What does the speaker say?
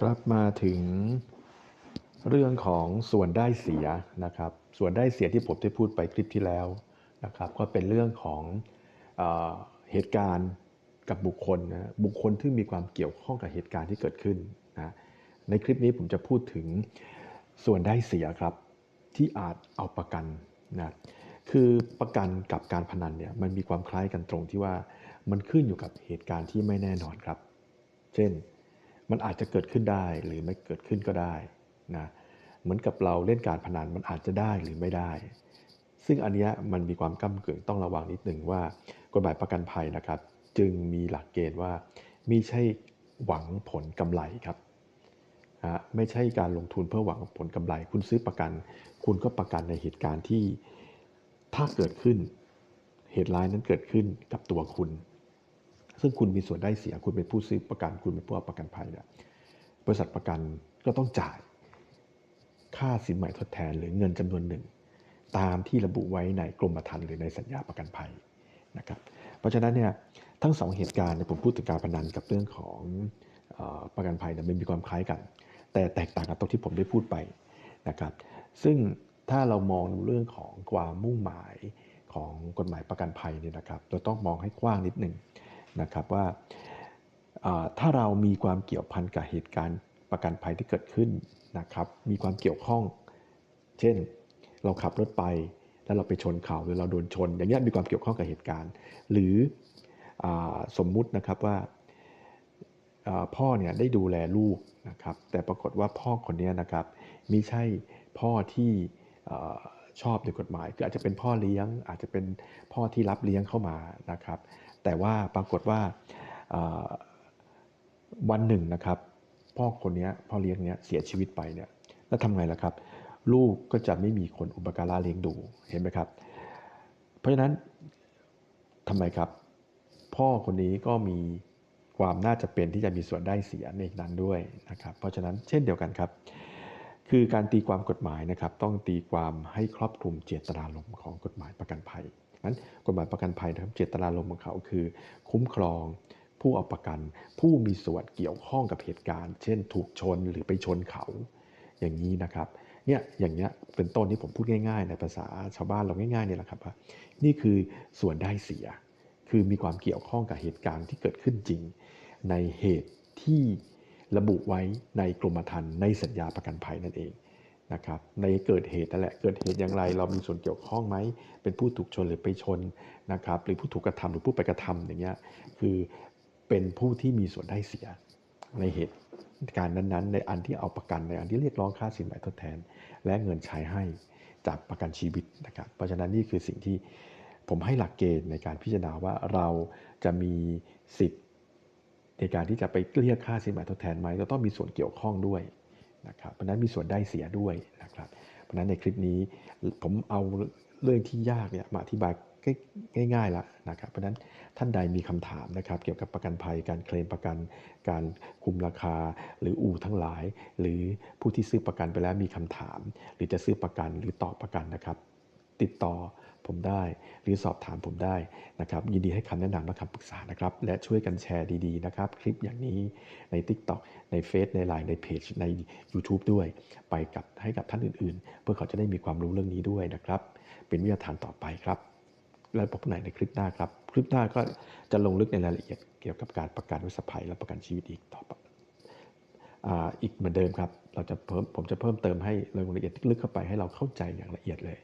ครับมาถึงเรื่องของส่วนได้เสียนะครับ ส่วนได้เสียที่ผมได้พูดไปคลิปที่แล้วนะครับ ก็เป็นเรื่องของเอเหตุการณ์กับบุคคลนะบุคคลที่มีความเกี่ยวข้องกับเหตุการณ์ที่เกิดขึ้นนะในคลิปนี้ผมจะพูดถึงส่วนได้เสียครับที่อาจเอาประกันนะคือประกันกับการพนันเนี่ยมันมีความคล้ายกันตรงที่ว่ามันขึ้นอยู่กับเหตุการณ์ที่ไม่แน่นอนครับ เช่น มันอาจจะเกิดขึ้นได้หรือไม่เกิดขึ้นก็ได้นะเหมือนกับเราเล่นการพนันมันอาจจะได้หรือไม่ได้ ซึ่งอันนี้มันมีความก้ากึ่งต้องระวังนิดหนึ่งว่ากฎหมายประกันภัยนะครับ จึงมีหลักเกณฑ์ว่าม่ใช่หวังผลกำไรครับนะไม่ใช่การลงทุนเพื่อหวังผลกำไร คุณซื้อประกัน คุณก็ประกันในเหตุการณ์ที่ถ้าเกิดขึ้น เหตุร้ายนั้นเกิดขึ้นกับตัวคุณ ซึ่งคุณมีส่วนได้เสีย คุณเป็นผู้ซื้อประกัน คุณเป็นผู้เอาประกันภัยเนี่ยบริษัทประกันก็ต้องจ่ายค่าสินใหม่ทดแทนหรือเงินจำนวนหนึ่ง ตามที่ระบุไว้ในกรมธรรม์หรือในสัญญาประกันภัยนะครับ เพราะฉะนั้นเนี่ยทั้งสองเหตุการณ์เนี่ยผมพูดถึงการพนันกับเรื่องของประกันภัยเนี่ยมันมีความคล้ายกัน แต่แตกต่างกับตรงที่ผมได้พูดไปนะครับ ซึ่งถ้าเรามองเรื่องของความมุ่งหมายของกฎหมายประกันภัยเนี่ยนะครับ เราต้องมองให้กว้างนิดหนึ่ง นะครับว่าถ้าเรามีความเกี่ยวพันกับเหตุการณ์ประกันภัยที่เกิดขึ้นนะครับมีความเกี่ยวข้อง เช่นเราขับรถไปแล้วเราไปชนเขาหรือเราโดนชน อย่างเงี้ยมีความเกี่ยวข้องกับเหตุการณ์ หรืออสมมุตินะครับว่าพ่อเนี่ยได้ดูแลลูกนะครับแต่ปรากฏว่าพ่อคนนี้นะครับมิใช่พ่อที่อชอบในกฎหมายคืออาจจะเป็นพ่อเลี้ยง อาจจะเป็นพ่อที่รับเลี้ยงเข้ามานะครับ แต่ว่าปรากฏว่าวันหนึ่งนะครับ พ่อคนนี้พ่อเลี้ยงเนี้ยเสียชีวิตไปเนี่ยแล้วทำไงล่ะครับ ลูกก็จะไม่มีคนอุปการะเลี้ยงดูเห็นไหมครับ เพราะฉะนั้นทำไมครับ พ่อคนนี้ก็มีความน่าจะเป็นที่จะมีส่วนได้เสียในนั้นด้วยนะครับ เพราะฉะนั้นเช่นเดียวกันครับ คือการตีความกฎหมายนะครับ ต้องตีความให้ครอบคลุมเจตนารมณ์ของกฎหมายประกันภัย นั้นกฎหมายประกันภัยนะครับเจตนารมณ์ของเขาคือ คุ้มครองผู้เอาประกัน ผู้มีส่วนเกี่ยวข้องกับเหตุการณ์ เช่น ถูกชนหรือไปชนเขา อย่างนี้นะครับเนี่ยอย่างเงี้ยเป็นต้นที่ผมพูดง่าย ๆ ในภาษาชาวบ้านเราง่ายๆเนี่ยแหละครับว่านี่คือส่วนได้เสีย คือมีความเกี่ยวข้องกับเหตุการณ์ที่เกิดขึ้นจริง ในเหตุที่ระบุไว้ในกรมธรรม์ในสัญญาประกันภัยนั่นเอง นะครับในเกิดเหตุนั่นแหละเกิดเหตุอย่างไร เรามีส่วนเกี่ยวข้องไหมเป็นผู้ถูกชนหรือไปชนนะครับหรือผู้ถูกกระทำหรือผู้ไปกระทำอย่างเงี้ยคือเป็นผู้ที่มีส่วนได้เสียในเหตุการณ์นั้นๆ ในอันที่เอาประกันในอันที่เรียกร้องค่าสินไหมทดแทน และเงินใช้ให้จากประกันชีวิตนะครับเพราะฉะนั้นนี่คือสิ่งที่ผมให้หลักเกณฑ์ในการพิจารณาว่าเราจะมีสิทธิ์ในการที่จะไปเรียกค่าสินไหมทดแทนไหมก็ต้องมีส่วนเกี่ยวข้องด้วย นะครับเพราะนั้นมีส่วนได้เสียด้วยนะครับ เพราะนั้นในคลิปนี้ผมเอาเรื่องที่ยากเนี่ยมาอธิบายง่ายๆแล้วนะครับ เพราะฉะนั้นท่านใดมีคำถามนะครับ เกี่ยวกับประกันภัยการเคลมประกัน การคุมราคา หรืออู่ทั้งหลาย หรือผู้ที่ซื้อประกันไปแล้วมีคำถาม หรือจะซื้อประกันหรือต่อประกันนะครับ ติดต่อ ผมได้ หรือสอบถามผมได้นะครับ ยินดีให้คำแนะนำและคำปรึกษานะครับ และช่วยกันแชร์ดีๆนะครับ คลิปอย่างนี้ใน TikTok ในเฟซในไลน์ในเพจใน YouTube ด้วย ไปกับให้กับท่านอื่นๆ เพื่อเขาจะได้มีความรู้เรื่องนี้ด้วยนะครับ เป็นวิทยาทานต่อไปครับ แล้วพบกันใหม่ในคลิปหน้าครับ คลิปหน้าก็จะลงลึกในรายละเอียดเกี่ยวกับการประกันวิสภัยและประกันชีวิตอีกต่อไปอาอีกเหมือนเดิมครับ เราจะเพิ่มผมจะเพิ่มเติมให้รายละเอียดลึกเข้าไปให้เราเข้าใจอย่างละเอียดเลย